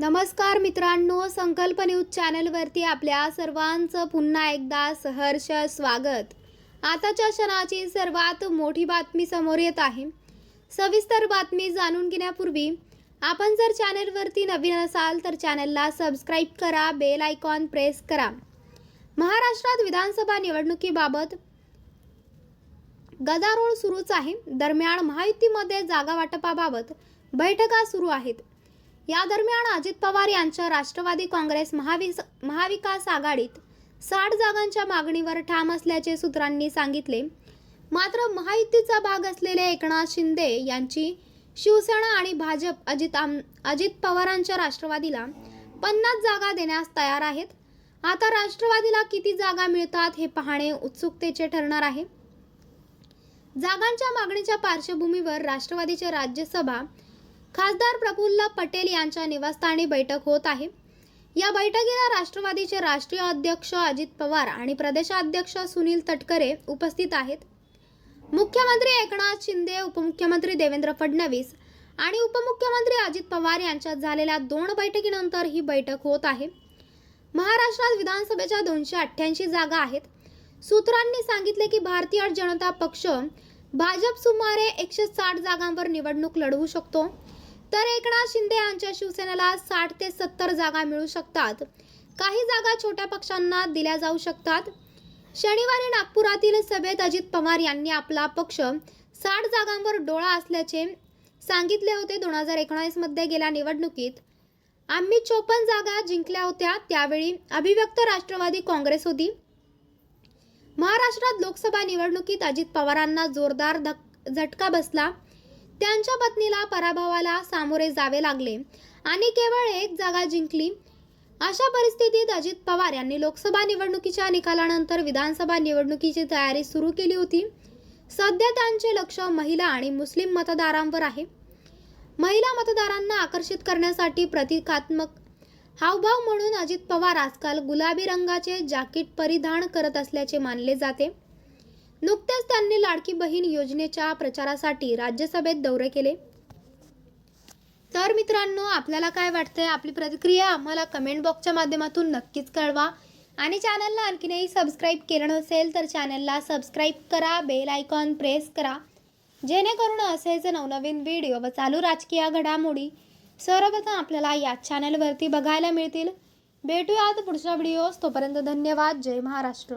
नमस्कार मित्रांनो संकल्प न्यूज चॅनलवरती आपल्या सर्वांचं पुन्हा एकदा सहर्ष स्वागत. आताच्या क्षणाची सर्वात मोठी बातमी समोर येत आहे. सविस्तर बातमी जाणून घेण्यापूर्वी आपण जर चॅनलवरती नवीन असाल तर चॅनलला सबस्क्राईब करा बेल आयकॉन प्रेस करा. महाराष्ट्रात विधानसभा निवडणुकीबाबत गदारोळ सुरूच आहे. दरम्यान महायुतीमध्ये जागा वाटपाबाबत बैठका सुरू आहेत. या दरम्यान अजित पवार यांच्या राष्ट्रवादी काँग्रेस महाविस महाविकास आघाडीत साठ जागांच्या मागणीवर ठाम असल्याचे सूत्रांनी सांगितले. मात्र महायुतीचा भाग असलेले एकनाथ शिंदे यांची शिवसेना आणि भाजप अजित आम अजित पवारांच्या राष्ट्रवादीला पन्नास जागा देण्यास तयार आहेत. आता राष्ट्रवादीला किती जागा मिळतात हे पाहणे उत्सुकतेचे ठरणार आहे. जागांच्या मागणीच्या पार्श्वभूमीवर राष्ट्रवादीचे राज्यसभा खासदार प्रफुल्ल पटेल यांच्या निवासस्थानी बैठक होत आहे. या बैठकीला राष्ट्रवादीचे राष्ट्रीय अध्यक्ष अजित पवार आणि प्रदेशाध्यक्ष सुनील तटकरे उपस्थित आहेत. मुख्यमंत्री एकनाथ शिंदे उपमुख्यमंत्री देवेंद्र फडणवीस आणि उपमुख्यमंत्री अजित पवार यांच्यात झालेल्या दोन बैठकीनंतर ही बैठक होत आहे. महाराष्ट्रात विधानसभेच्या दोनशे अठ्ठ्याऐंशी जागा आहेत. सूत्रांनी सांगितले की भारतीय जनता पक्ष भाजप सुमारे एकशे साठ जागांवर निवडणूक लढवू शकतो. तर एकनाथ शिंदे यांच्या शिवसेनेला साठ ते सत्तर जागा मिळू शकतात. काही जागा छोट्या पक्षांना दिल्या जाऊ शकतात. शनिवारी नागपुरातील सभेत अजित पवार यांनी आपला पक्ष साठ जागांवर डोळा असल्याचे सांगितले होते दोन हजार एकोणावीसमध्ये गेल्या निवडणुकीत. आम्ही चोपन्न जागा जिंकल्या होत्या त्यावेळी अभिव्यक्त राष्ट्रवादी काँग्रेस होती. महाराष्ट्रात लोकसभा निवडणुकीत अजित पवारांना जोरदार धक झटका बसला. त्यांच्या पत्नीला पराभवाला सामोरे जावे लागले. आणि केवळ एक जागा जिंकली. अशा परिस्थितीत अजित पवार यांनी लोकसभा निवडणुकीच्या निकालानंतर विधानसभा निवडणुकीची तयारी सुरू केली होती. सध्या त्यांचे लक्ष महिला आणि मुस्लिम मतदारांवर आहे. महिला मतदारांना आकर्षित करण्यासाठी प्रतिकात्मक हावभाव म्हणून अजित पवार आजकाल गुलाबी रंगाचे जाकीट परिधान करत असल्याचे मानले जाते. नुकत्याच त्यांनी लाडकी बहीण योजनेच्या प्रचारासाठी राज्यसभेत दौरे केले. तर मित्रांनो आपल्याला काय वाटतंय? आपली प्रतिक्रिया आम्हाला कमेंट बॉक्सच्या माध्यमातून नक्कीच कळवा. आणि चॅनलला आणखीनही सबस्क्राईब केलं नसेल तर चॅनलला सबस्क्राईब करा बेल आयकॉन प्रेस करा. जेणेकरून असेच नवनवीन व्हिडिओ व चालू राजकीय घडामोडी सर्वप्रथम आपल्याला या चॅनलवरती बघायला मिळतील. भेटूयात पुढच्या व्हिडिओज तोपर्यंत धन्यवाद. जय महाराष्ट्र.